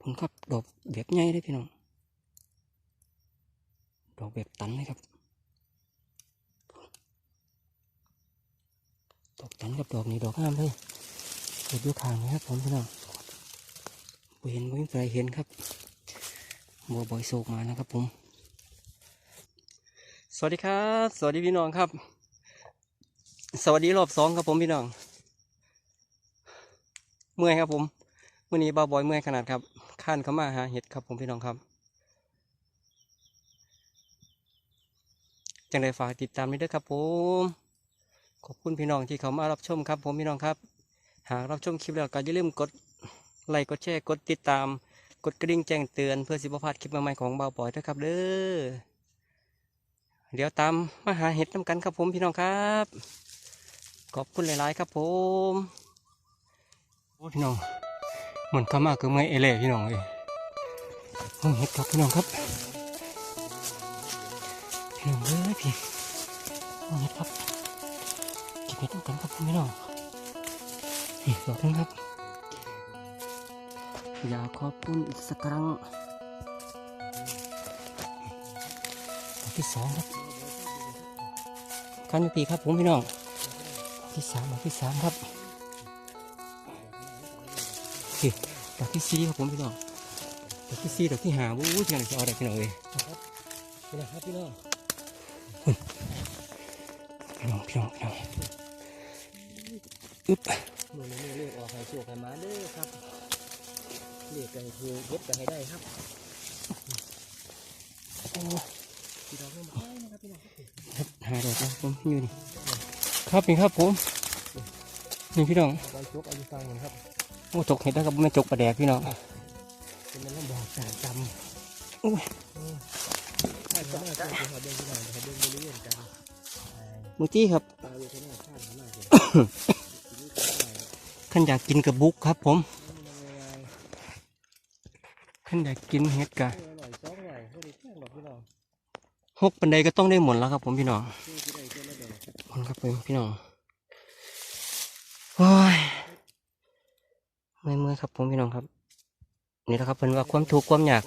ผมครับ ดอกแบบใหญ่เลยพี่น้อง ดอกแบบตันเลยครับ ดอกตันกับดอกนี้ดอกงามเลยเกิดอยู่ข้างนะครับผมพี่น้องบ่เห็นบ่มีใครเห็นครับบัวบอยโศกมานะครับผม สวัสดีครับ สวัสดีพี่น้องครับ สวัสดีรอบสองครับผมพี่น้อง เมื่อยครับผมมื่อนี้บาวบอยเมื่อยขนาดครับ ข้านเข้ามาหาเห็ดครับผมพี่น้องครับ จังไดฝากติดตามด้วยเด้อครับผม ขอบคุณพี่น้องที่เขามารับชมครับผมพี่น้องครับ หากรับชมคลิปแล้วก็อย่าลืมกดไลค์กดแชร์กดติดตาม กดกระดิ่งแจ้งเตือนเพื่อสิบพลาดคลิปใหม่ๆของเบาวบอยด้วยครับเด้อ เดี๋ยวตามมาหาเห็ดน้ำกันครับผมพี่น้องครับ ขอบคุณหลายๆครับผมพี่น้อง หมือนเข้ามาคือไม่เอเล่พี่น้องเลยห้องเห็ดครับพี่น้องครับพี่น้องเอ้ยพี่ห้องเห็ดครับเก็บเห็ดน้ำกันครับพี่น้องนี่ดอกนึงครับ อยากขอบคุณอีกสักครั้งดอกที่สองครับการมีปีครับผมพี่น้องที่สามที่สามครับ ดอกที่สี่ครับผมพี่น้องดอกที่สี่ดอกที่ห้าวู้ยพี่น้องจะเอาได้พี่น้องเลยพี่น้องครับพี่น้องพี่น้องพี่น้องพี่น้องอึ๊บมือนี้เรียกออกให้โชคให้มาเด้อครับเรียกกันคือเย็บกันให้ได้ครับโอ้พี่น้องให้มาได้นะครับพี่น้องครับหาดอกแล้วผมอยู่นี่ครับนี่ครับผมนี่พี่น้องใบชกอายุฟังเหมือนครับ โอ้จกเห็ดนะครับไม่จกปลาแดกพี่น้องเป็นมันลำบากจานจโอ้ยำถ้าจะมาเจอที่หาเดินที่ไหนนะครับเดินบริเวณกันมือจี้ครับตาอยู่ที่หน้าข้างข้างหน้าเห็นขันอยากกินกับบุกครับผมขันอยากกินเห็ดกะอร่อยสองหน่อยไม่ได้แท่งหรอกพี่น้องหกปันไดก็ต้องได้หมดแล้วครับผมพี่น้องชื่อที่ใดเจ้าละเดอกขอบคุณครับผมพี่น้องโอ้ย เมื่อยเมื่อยครับผมพี่น้องครับ นี่แหละครับเป็นว่าความทุกข์ความยาก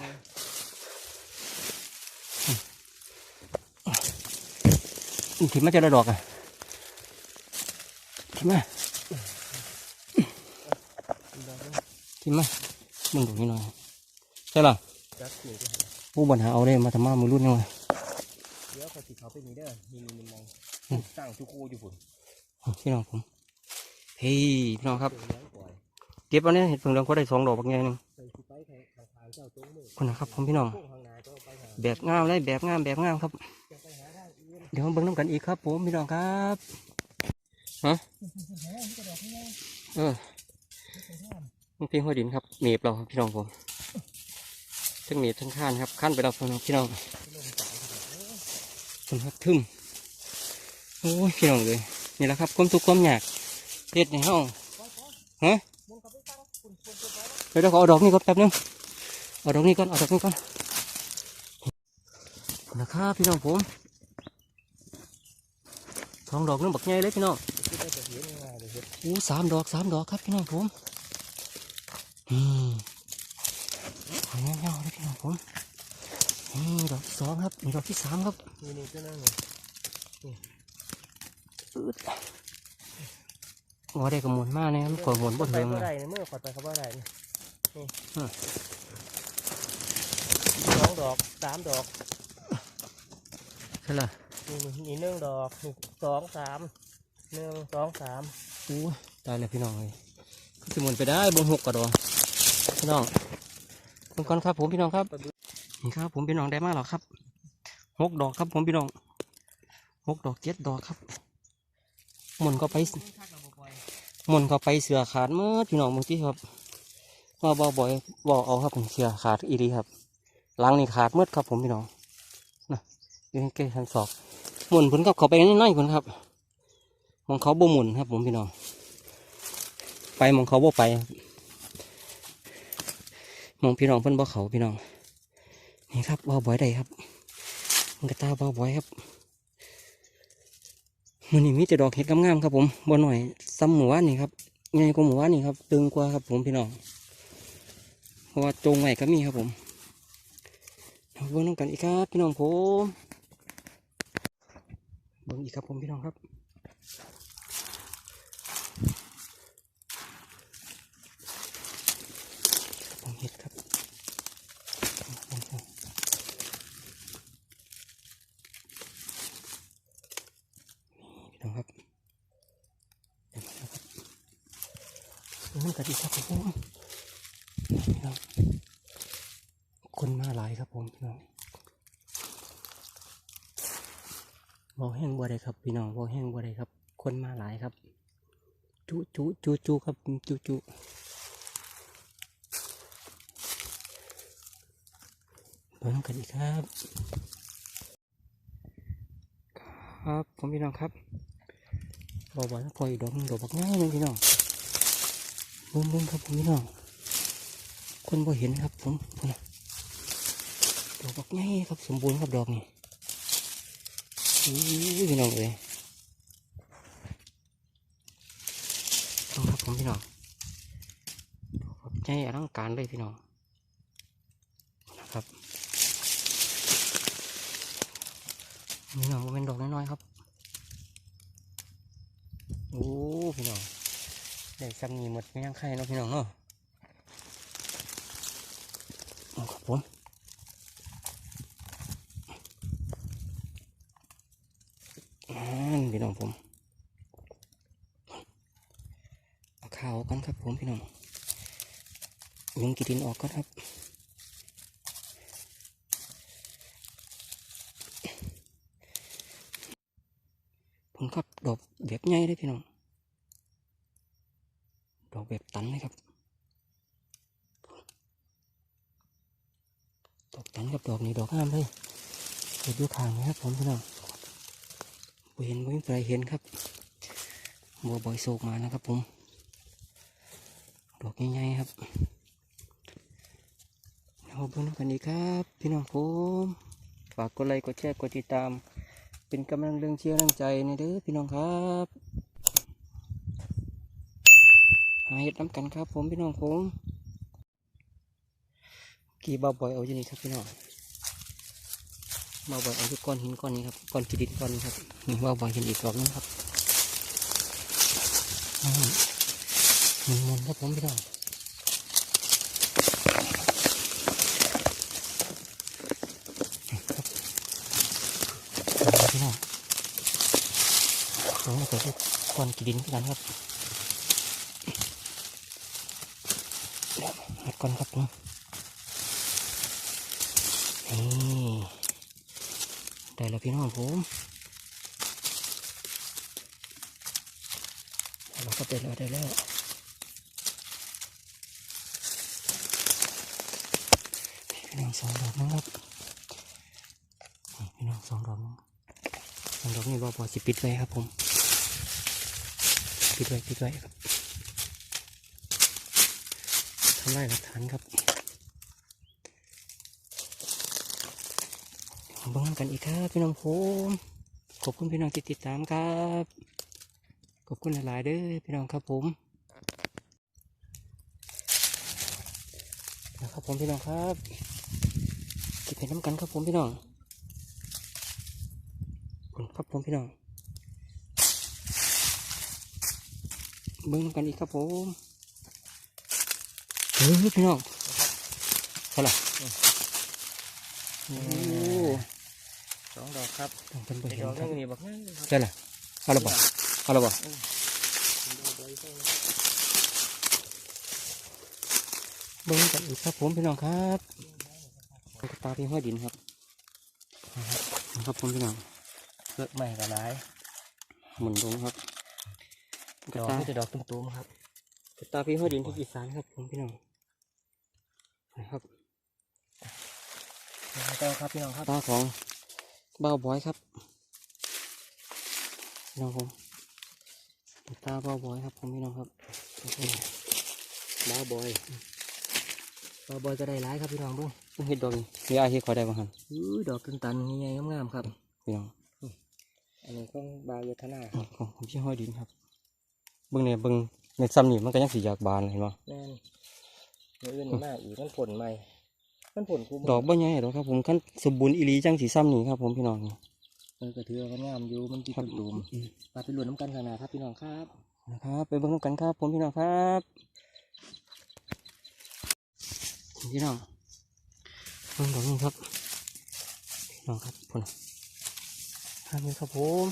ถิ่มาจะระดอกอะถิ่มาพี่น้องถิ่มามึงดูนี่หน่อยใช่หรอจัดอยู่ที่หาผู้บรรหาเอาได้มาทำมามือรุ่นยังไงเดี๋ยวเขาติดเขาไปนี่เด้อมีมีมีมองตั้งชุกูอยู่ฝุ่นพี่น้องผมเฮ้ยพี่น้องครับ เก็บเอาเนี่ยเห็ดเพิ่งเรืองก็ได้สองดอกบางอย่างหนึ่งคุณนะครับผมพี่น้อง แบบงามเลยแบบงามแบบงามครับ เดี๋ยวมาเบิ่งน้ำกันอีกครับ ผมพี่น้องครับฮะเออมันเพียงหัวดินครับเมบเราพี่น้องผมทั้งเมบทั้งข้านครับขั้นไปเราพี่น้องพี่น้องคุณครับทึมโอ้ยพี่น้องเลยนี่แหละครับความทุกข์ความยากเฮ็ดในห้องฮะ เดี๋ยวเราขอเอาดอกนี้ก่อนแป๊บนึงเอาดอกนี้ก่อนเอาดอกนี้ก่อนนะครับพี่น้องผมสองดอกนึงบักใหญ่เลยพี่น้องที่ได้จะเห็นง่ายเลยเห็ดอู้สามดอกสามดอกครับพี่น้องผมอืมหอยเงาๆเลยพี่น้องผมนี่ดอกที่สองครับนี่ดอกที่สามครับนี่นี่เจ้านั่งเลยอืด หัวได้กระมวลมากเลยครับขอหมุนบ่ไปเทิงบ่นะได้เนี่ยเมื่อขอดไปเขาบ่ได้นี่นี่อืมสองดอกสามดอกใช่ละนี่นี่นี่หนึ่งดอกนี่สองสามหนึ่งสองสามอู้ตายแล้วพี่น้องเลยก็จะหมุนไปได้บนหกกระดอกพี่น้องเบิ่งก่อนครับผมพี่น้องครับนี่ครับ ผมพี่น้องได้มากหรอครับหกดอกครับผมพี่น้องหกดอกเจ็ดดอกครับหมุนก็ไปห มุนเข้าไปเสือขาดเมื่อพี่น้องเมื่อกี้ครับว่าบอบ่อยบอกเอาครับผมเสือขาดอีรีครับหลังนี่ขาดเมื่อครับผมพี่น้องนะอยังใกล้ทันศอกหมุนผลกับเขาไปน้อยๆคนครับมองเขาบ่หมุนครับผมพี่น้องไปมองเขาบ่ไปมองพี่น้องเพิ่นบ่เขาพี่น้องนี่ครับบ่บ่อยได้ครับมันกระตาบ่บ่อยครับมันนี่มีแต่ดอกเห็ดงามๆครับผมบ่หน่อย ซ้ำหมู่ว่านนี่ครับใหญ่กว่าหมู่ว่านนี่ครับ ตึงกว่าครับผมพี่น้อง เพราะว่าจงไว้ก็มีครับผมเอาเบิ่งน้ำกันอีกครับพี่น้องผมเบิ่งอีกครับผมพี่น้องครับผมเห็ดครับนี่พี่น้องครับเดี๋ยวมาแล้วครับเบิ่ง น้ำกันอีกครับผมพี่น้องคนมาหลายครับผมพี่น้องบ่แห้งบ่ได้ครับพี่น้องบ่แห้งบ่ได้ครับ คนมาหลายครับ จุจุจุจุครับจุจุเบิ่งกันอีกครับ ครับผมพี่น้องครับบอกว่าพออีกดอกหนึงดอกบักง่ายเลยพี่น้อง เบิ่งเบิ่งครับผมพี่น้องคนบ่เห็นครับผมดอกบักง่ายครับสมบูรณ์ครับดอกนี่พี่น้องเอ้ยต้องครับผมพี่น้องดอกบักง่ายอลังการเลยพี่น้องนะครับพี่น้องมันเป็นดอกน้อยๆครับ โอ้พี่น้อง ได้ซ้ำนี่หมดไม่ยังไข่เนาะพี่น้องเนาะเอาครับผมพี่น้องผมเอาข้าวกันครับผมพี่น้องยุงกินดินออกก่อนครับผมครับดอกแบบใหญ่เลยพี่น้อง ตันเลยครับ ดอกตันกับดอกนี้ดอกงามเลยเห็ดอยู่ข้างนะครับผมพี่น้องเห็นบ่มีใครเห็นครับบัวบอยโศกมานะครับผม ดอกใหญ่ๆครับเอาเบิ่งกันดีครับ พี่น้องผม ฝากกดไลค์กดแชร์กดติดตาม เป็นกำลังเรื่องเชียร์แรงใจในเด้อพี่น้องครับหา เห็ดน้ำกันครับ ผมพี่น้องผมกี่บ่าวบอยเอาอยู่นี่ครับพี่น้องบ่าวบอยเอาอยู่ก้อนหินก้อนนี้ครับก้อนขีดินก้อนนี้ครับนี่บ่าวบอยเห็นอีกรอบนึงครับมมันมันๆครับผมพี่น้องพี่น้องตรงนี้ก็คือก้อนขีดินกันครับเดี๋ยวหัด ก้อนครับผมนี่ได้แล้วพี่น้องผมเราก็ได้แล้วได้แล้วพี่น้องสองดอกนะครับนี่พี่น้องสองดอกสองดอกนี้บอพอสิปิดไว้ครับผม ปิดไว้ปิดไว้ครับ ทำลายหลักฐานครับบิ่งกันอีกครับพี่น้องผมขอบคุณพี่น้องที่ติดตามครับ ขอบคุณหลายๆเด้อพี่น้องครับผมนะครับผมพี่น้องครับกินเป็นน้ำกันครับผมพี่น้องขอบคุณครับผมพี่น้องเบิ่งกันอีกครับผม เฮ้ยพี่น้องเท่าไหร่โอ้สองดอกครับต้องเป็นไปไอ้เห็ดนอกครันึบงนี่บักง่ายครับใช่ละเอาละบ่เอาละบ่เบิ้งกันอีกครับผมพี่น้องครับกระตาพี่ห้อยดินครับนะครับนะครับผมพี่น้องเกิดใหม่กับหลายหมุนลงครับกดระอกตานี่จะดอกตุ้มๆครับกระตาพี่ห้อยดินที่อีสานครับผมพี่น้องนะ ครับเจ้าครับพี่น้องครับตาของเบ้าบอยครับพี่น้องผมตาเบ้าบอยครับผมพี่น้องครับบ้าบอยบอบอยก็ได้หลายครับพี่น้องเบุ้งเห็ดดอกนี่มีอาเห็ดขอได้บ้างครับอุ้ยดอกตันๆใหญ่ๆงามๆครับพี่น้องอันนี้ของบาวโยธนาคขรัอบงของของพี่ห้อยดินครับเบิ้งเนี่ยเบิ้งในซ้ำนี่มันก็ยังสีอยากบานเลยเห็นป่แม่ นมืออื่นนี่มาอีกมันผลใหม่มันผลกูดอกบ่ใหญ่หรอกครับผมคันสมบูรณ์อีหลีจังสีซ้ำนี่ครับผมพี่น้องนี่เออกระเทือมันงามอยู่มันติดครับตุ่มอืมปลาไปหลุดน้ำกันขนาดครับพี่น้องครับนะครับไปเบิ่งนำกันครับผมพี่น้องครับพี่น้องเบิ่งดอกนี้ครับพี่น้องครับพุ่นห้ามเลยครับผม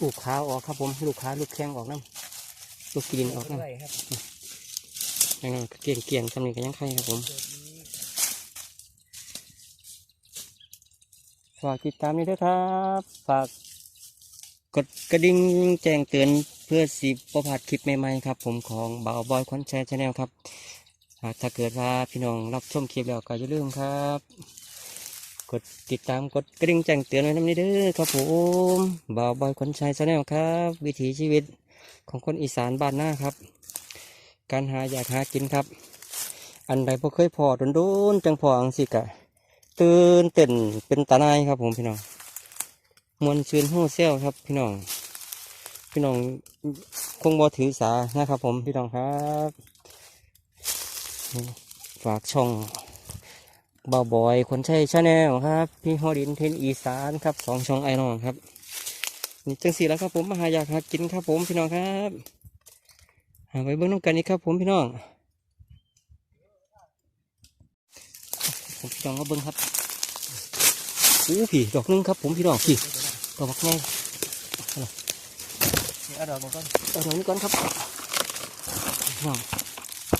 ลูกขาออกครับผมลูกขาลูกแข้งออกน้ำ ลูกกินออกน้ำไรครับยังไงเกี่ยงเกี่ยงๆคำนี้ก็ยังไข่ครับผมฝากติดตามนี้ด้วยครับ ฝากกดกระดิ่งแจ้งเตือนเพื่อสิบประพลาดคลิปใหม่ๆครับ ผมของบ่าวบอยคอนแชร์ชาแนลครับ หากถ้าเกิดว่าพี่น้องรับชมคลิปแล้วก็อย่าลืมครับ กดติดตามกดกระดิ่งแจ้งเตือนไว้น้ำนี้เด้อครับผมบ่าวบอยคอนแชร์ชาแนลครับ วิถีชีวิต ของคนอีสานบ้านหน้าครับ การหาอยากหากินครับ อันใดพอเคยพอโดนๆจังพออังสิกะตื่นเต้นเป็นตาหนายครับ ผมพี่น้องมวนชื่นหู้เซลครับ พี่น้อง พี่น้องคงบ่ถือสานะครับ ผมพี่น้องครับ ฝากช่องบ่าวบอยคนใช้ชาแนลครับ พี่ฮอดินเทนอีสานครับสองช่องไอรอนครับ นี่จังสีแล้วครับผมมาหาอยากหากินครับผมพี่น้องครับหาไปเบิ้งน้ำกันนี่ครับผมพี่น้องผมพี่น้องก็เบิ้งครับอู้พี่ดอกหนึงครับผมพี่น้องพี่ดอกบักไงนี่เอาดอกมันก่อนเอาดอกนี้ก่อนครับพี่น้อง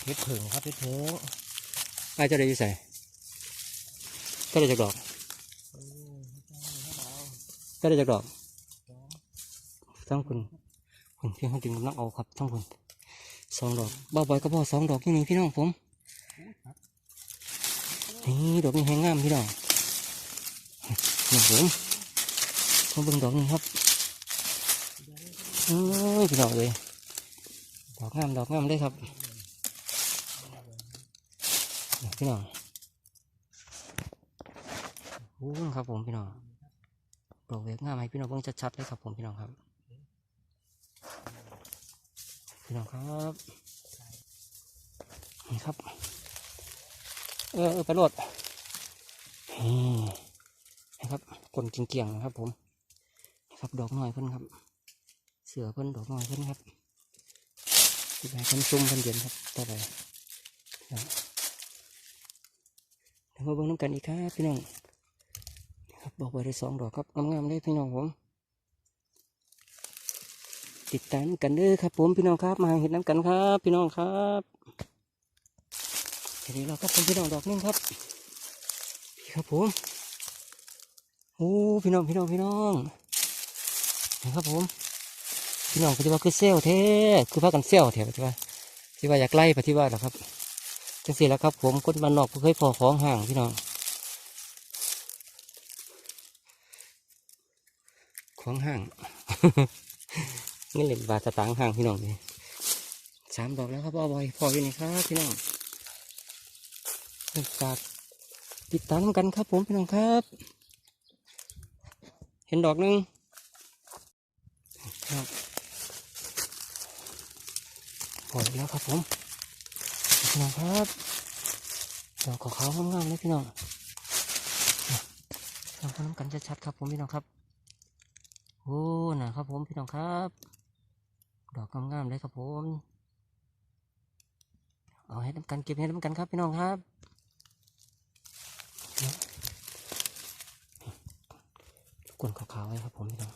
เพชรเผิงครับเพชรเผิงอายจะได้อยิ่ใส่ก็ได้จากดอกก็ได้จากดอก ทั้งคุณคุณพี่เขาดึงนักเอาครับทั้งคุณสองดอกบ้าบอยก็บ่สองดอกนี่นี่พี่น้องผมนี่ดอกนี้แห้งงามพี่น้องนี่ผมมาเบิ่งดอกนี้ครับโอ้ยพี่น้องเลยดอกงามดอกงามเลยครับนี่พี่น้องโอ้ครับผมพี่น้องดอกเวกงามให้พี่น้องเบิ่งชัดๆเลยครับผมพี่น้องครับ พี่น้องครับนี่ครับเออเออไปโหลดนี่นะครับกลนเกี่ยงๆนะครับ ผมนะครับดอกน้อยเพิ่นครับ เสือเพิ่นดอกน้อยเพิ่นครับที่ไหนเพิ่นซุ่มเพิ่นเย็นครับต่อไปครับเดี๋ยวมาเบิ่งน้ำกันอีกครับพี่น้องนะครับบอกไว้ได้สองดอกครับงามๆเลยพี่น้องผม ติดตามกันเด้อครับผมพี่น้องครับ มาเห็นน้ำกันครับ พี่น้องครับทีนี้เราก็เป็นพี่น้องดอกหนึงครับพี่ครับผมโอ้พี่น้องพี่น้องพี่น้องนี่ครับผมพี่น้องปฏิว่าคือเซลเท่คือพากันเซลแถวปฏิว่าที่ว่าอยากไล่ปฏิว่าหรอครับจังสี่แล้วครับ ผมคนบ้านนอกบ่เคยพอของห่างพี่น้องของห่าง เงินเหรียญบาทสตางค์ห่างพี่น้องนี่สามดอกแล้วครับเอบอยพออยู่นี่ครับพี่น้องฝากติดตามกันครับผมพี่น้องครับ เห็นดอกหนึ่งครับพอแล้วครับผมพี่น้องครับดอกขาวๆงามๆเลยพี่น้องเราก็น้ำกันชัดๆครับผมพี่น้องครับโอ้นะครับผมพี่น้องครับ ดอกงามๆเลยครับผม เอาให้น้ำกันเก็บให้น้ำกันครับพี่น้องครับกวนขาวๆไว้ครับผมพี่น้อง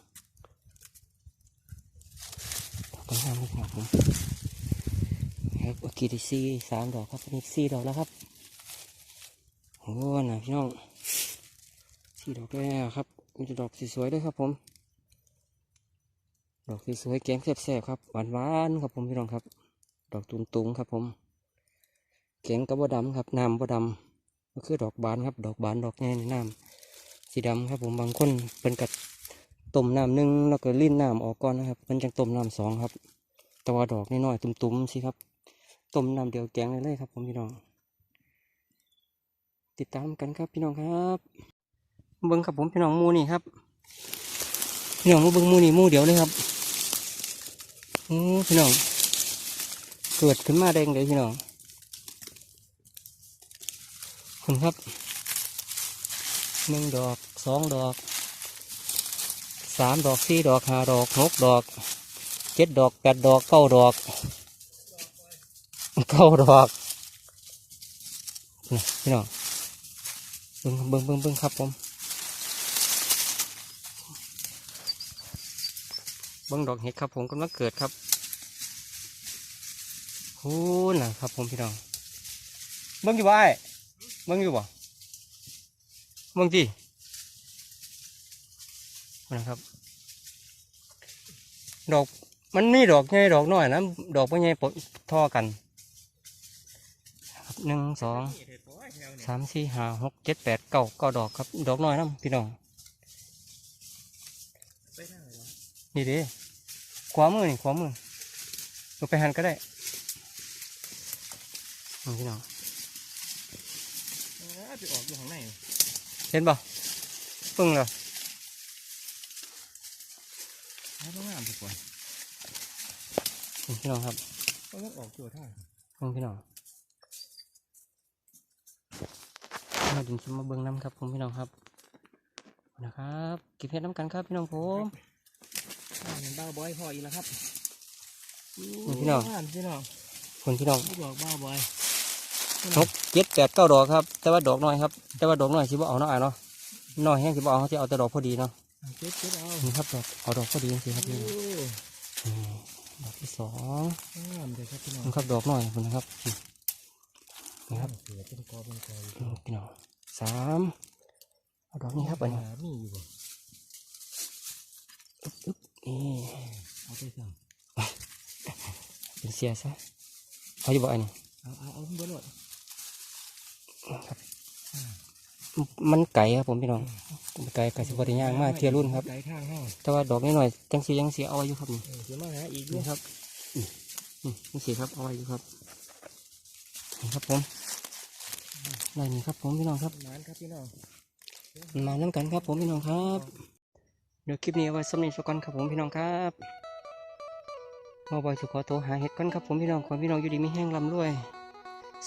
ดอกงามๆเลยครับผมครับเมื่อกี้ได้สี่สามดอกครับนนี้สี่ดอกแล้วครับโอ้นะพี่น้องสี่ดอกแล้วครับมีดอกสวยๆด้วยครับผม ดอกสวยๆแกงแซ่บๆครับหวานๆครับผมพี่น้องครับ ดอกตุงๆครับผมแกงกระบอดำครับน้ำบอดำก็คือดอกบานครับ ดอกบานดอกแง่นี่น้ำสีดำครับผมบางคนเป็นกัดต้มน้ำหนึ่งแล้วก็ลิ้นน้ำออกก่อนนะครับเป็นจังต้มน้ำสองครับ แต่ว่าดอกน้อยๆตุ่มๆสิครับต้มน้ำเดียวแกงเลยครับ ผมพี่น้อง ติดตามกันครับพี่น้องครับเบิ้งครับผมพี่น้องมูนี่ครับพี่น้องมาเบิ่งมูนี่มูเดียวเลยครับ โอ้พี่น้อง เกิดขึ้นมาแดงเลยพี่น้องคุณครับหนึ่งดอกสองดอกสามดอกสี่ดอกห้าดอกหกดอกเจ็ดดอกแปดดอกเก้าดอกเก้าดอกนี่พี่น้องเบิ้งเบิ้งเบิ้งเบิ้งครับผม เบิ้งดอกเห็ดครับผมกำลังเกิดครับโอ้น่ะครับผมพี่น้องเบิ่งอยู่บ่ไอ้เบิ่งอยู่บ่เบิ่งจีนะครับ ดอกมันมีดอกใหญ่ดอกน้อยนะดอกบ่ใหญ่ปะทอกันหนึ่งสองสามสี่ห้าหกเจ็ดแปดเก้าเก้าดอกครับ ดอกน้อยนะพี่น้อง นี่เด้ขวามือนี่ขวามือลงไปหันก็ได้นี่พี่น้องไปออกอยู่ข้างในเห็นบ่ปึ้งเลยให้ต้องงามดีกว่านี่พี่น้องครับต้องออกตัวท่าเบิ่งพี่น้องมาดึงชิมมาเบิ่งน้ำครับผมพี่น้องครับนะครับเก็บเห็ดน้ำกันครับพี่น้องผมอ่าเห็น บ้าบอยพออีกแล้วครับนี่พี่น้องาพี่น้องคนพี่น้องไม่บอกบ้าบอยหกเจ็ดแปดเก้าดอกครับ แต่ว่าดอกน้อยครับ แต่ว่าดอกน้อยสิบ่เอาเนาะอะเนาะน้อยแห้งสิบ่เอาเขาจะเอาแต่ดอกพอดีเนาะเจ็ดเจ็ดเอานี่ครับดอกเอาดอกพอดีสิครับโอ้พี่นี่ดอกที่สองงามเลยครับพี่น้องนี่ครับดอกน้อยคุณนะครับนี่ครับเสือเป็นกอเป็นกออยู่นี่พี่น้องสามเอาดอกนี้ครับอันนี้หามีอยู่บ่อึ๊บ นี่เอาไปสั่งเป็นเสียซะเอาอยู่บ่อันนี้เอาเอาเอาเบอร์โหลดมันไก่ครับผมพี่น้องมันไก่ไก่สิบริย่างมากเทียรุ่นครับไกลทางห้องแต่ว่าดอกนิดหน่อยจังสียังสีเอาไว้อยู่ครับนี่เออเดี๋ยวมาหาอีกนี่ด้วยครับนี่นี่นี่สีครับเอาไว้อยู่ครับนี่ครับผมได้นี่ครับผมพี่น้องครับนานครับพี่น้องมาน้ำกันครับผมพี่น้องครับ เดี๋ยวคลิปนี้เอาไว้สำหรับสักก่อนครับผมพี่น้องครับมาบ่อยสุขอโทรหาเห็ดก่อนครับผมพี่น้องความพี่น้องอยู่ดีไม่แห้งลำรวย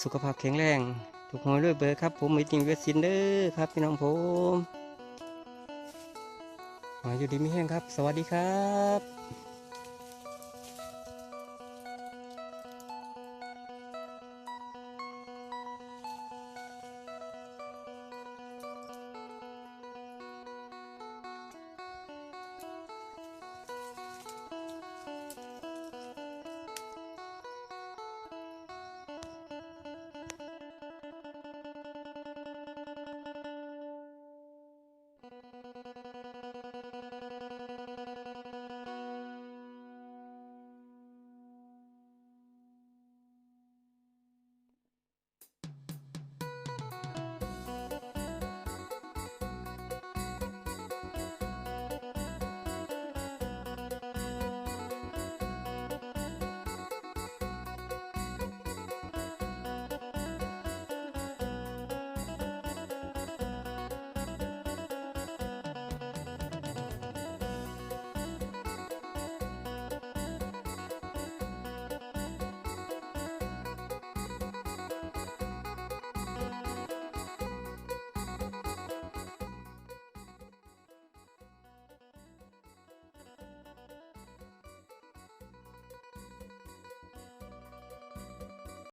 สุขภาพแข็งแรงถูกหวยด้วยเบอร์ครับผมไม่จริงเวสซินเดอร์ครับพี่น้องผมอยู่ดีไม่แห้งครับ สวัสดีครับ